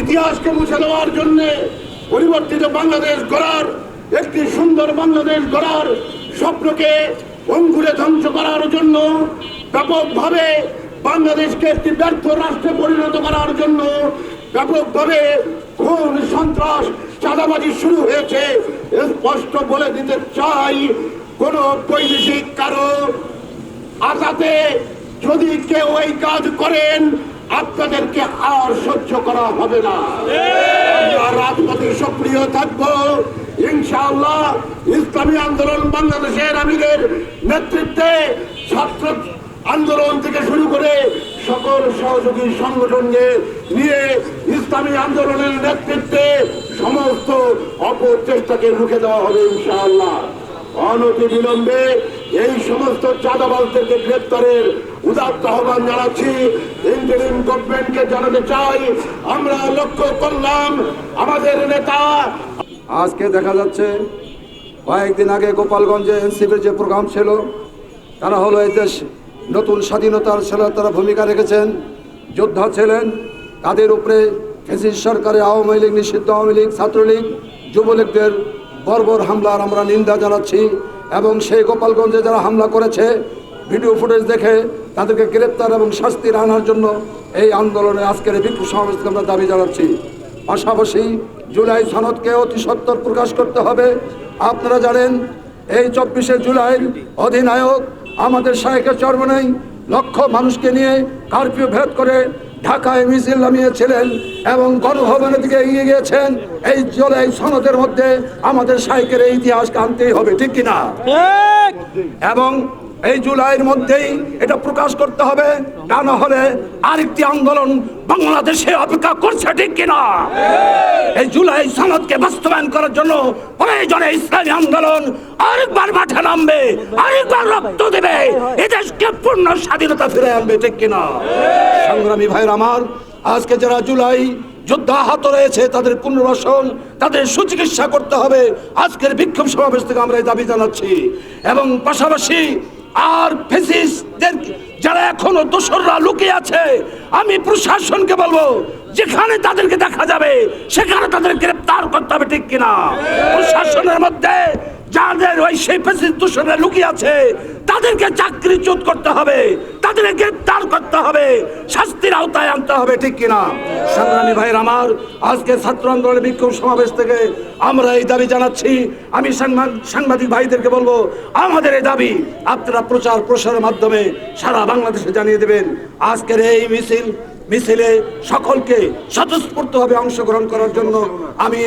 ইতিহাসকে মুছে দেওয়ার জন্য পরিবর্তিত বাংলাদেশ গড়ার, একটি সুন্দর বাংলাদেশ গড়ার স্বপ্নকে অঙ্গুরে ধ্বংস করার জন্য ব্যাপকভাবে বাংলাদেশকে একটি ব্যর্থ রাষ্ট্রে পরিণত করার জন্য ব্যাপকভাবে খুন, সন্ত্রাস, চাঁদাবাজি শুরু হয়েছে। স্পষ্ট বলে দিতে চাই, কোন বৈদেশিক কারও আতাতে যদি কেউ এই কাজ করেন আপনাদেরকে আর সহ্য করা হবে না। আমরা রাজপথে সক্রিয় থাকব। ইনশাআল্লাহ ইসলামী আন্দোলন বাংলাদেশের আমিরের নেতৃত্বে ছাত্র আন্দোলন থেকে শুরু করে সকল সহযোগী সংগঠনকে নিয়ে ইসলামী আন্দোলনের নেতৃত্বে সমস্ত অপচেষ্টাকে রুখে দেওয়া হবে ইনশাআল্লাহ। অনতি বিলম্বে এই সমস্ত চাঁদাবাজদেরকে গ্রেপ্তারের উদাত্ত আহ্বান জানাচ্ছি। ইন্টারিম গভর্নমেন্টকে জানাতে চাই। আমরা লক্ষ্য করলাম আমাদের নেতা। আজকে দেখা যাচ্ছে, কয়েকদিন আগে গোপালগঞ্জে এনসিপির যে প্রোগ্রাম ছিল, তারা হলো এই দেশ নতুন স্বাধীনতার ছিল তারা ভূমিকা রেখেছেন। যোদ্ধা ছিলেন, তাদের উপরে ফেসিস সরকারের আওয়ামী লীগ, নিষিদ্ধ আওয়ামী লীগ, ছাত্রলীগ, যুবলীগদের বর্বর হামলার আমরা নিন্দা জানাচ্ছি। এবং সেই গোপালগঞ্জে যারা হামলা করেছে ভিডিও ফুটেজ দেখে তাদেরকে গ্রেপ্তার এবং শাস্তির আনার জন্য এই আন্দোলনে আজকের বিক্ষোভ সমাবেশকে আমরা দাবি জানাচ্ছি। পাশাপাশি জুলাই সনদকে অতি সত্তর প্রকাশ করতে হবে। আপনারা জানেন, এই চব্বিশে জুলাইয়ের অধিনায়ক আমাদের শাহেকের চর্মনেই লক্ষ মানুষকে নিয়ে কারফিউ ভেদ করে ঢাকায় মিছিল নামিয়েছিলেন এবং গণভবনের দিকে এগিয়ে গিয়েছেন। এই জুলাই সনদের মধ্যে আমাদের সাইকেলের ইতিহাস আনতেই হবে ঠিক কিনা? এবং এই জুলাইয়ের মধ্যেই এটা প্রকাশ করতে হবে। তা না হলে আরেকটি আন্দোলন বাংলাদেশে অপেক্ষা করছে ঠিক কিনা? এই জুলাই সনদকে বাস্তবায়ন করার জন্য প্রয়োজনে ইসলামী আন্দোলন আরেকবার মাঠে নামবে, আরেকবার রক্ত দেবে এদেশকে পূর্ণ স্বাধীনতা ফিরে আনবে ঠিক কিনা? সংগ্রামী ভাইয়ের আমার, আজকে যারা জুলাই যোদ্ধা আহত রয়েছে, তাদের পুনর্বাসন, তাদের সুচিকিৎসা করতে হবে। আজকের বিক্ষোভ সমাবেশ থেকে আমরা এই দাবি জানাচ্ছি। এবং পাশাপাশি আর ফেসিসদের যারা এখনও দোসররা লুকিয়ে আছে, আমি প্রশাসনকে বলব, যেখানে তাদেরকে দেখা যাবে, সেখানে তাদের গ্রেপ্তার করতে হবে, ঠিক কিনা? প্রশাসনের মধ্যে যাদের ওই সেই ফেসিস দোসররা লুকিয়ে আছে, তাদেরকে চাকরিচ্যুত করতে হবে। তাদেরকে গ্রেপ্তার করতে হবে, শাস্তির আওতায় আনতে হবে, ঠিক কিনা? সংগ্রামী ভাইয়ের আমার, আজকে ছাত্র আন্দোলনের বিক্ষোভ সমাবেশ থেকে আমরা এই দাবি জানাচ্ছি। আমি সাংবাদিক ভাইদেরকে বলব, আমাদের এই দাবি আপনারা প্রচার প্রসারের মাধ্যমে সারা বাংলাদেশে জানিয়ে দেবেন। আজকের এই মিছিল মিছিলে সকলকে স্বতঃস্ফূর্তভাবে অংশগ্রহণ করার জন্য আমি